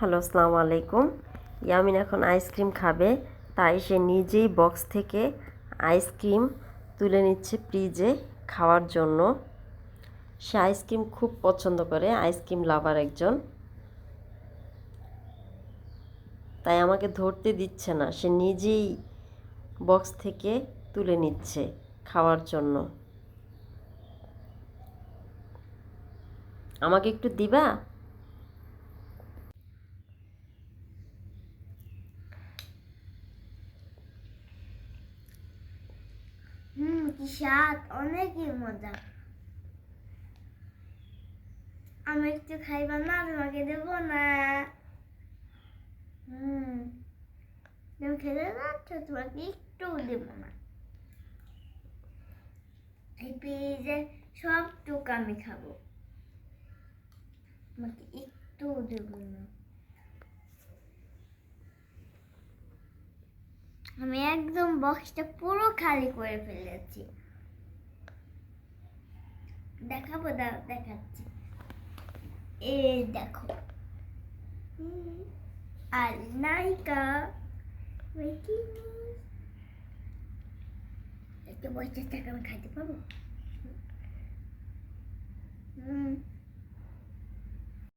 Hello, আসসালামু আলাইকুম। ইয়ামিন এখন আইসক্রিম খাবে, তাই সে নিজেই বক্স থেকে আইসক্রিম তুলে নিচ্ছে ফ্রিজে খাওয়ার জন্য। সে আইসক্রিম খুব পছন্দ করে, আইসক্রিম লাভার একজন। তাই আমাকে ধরতে দিচ্ছে না, সে নিজেই বক্স থেকে তুলে নিচ্ছে খাওয়ার জন্য। আমাকে একটু দিবা হুম কি স্বাদ অনেকই মজা। আমি একটু খাইবা না, তোমাকে দেবো না। হুম। তুমি খেতে যাচ্ছ, তোমাকে একটু দেবো না। এই পেঁয়াজের সবটুকু আমি খাব। তোমাকে একটু দেবো না। আমি একদম বক্সটা পুরো খালি করে ফেলেছি। দেখাবো দাও দেখাচ্ছি। এই দেখো। আর নায়িকা। একটু বয়সটা আমি খাইতে পারব? হুম।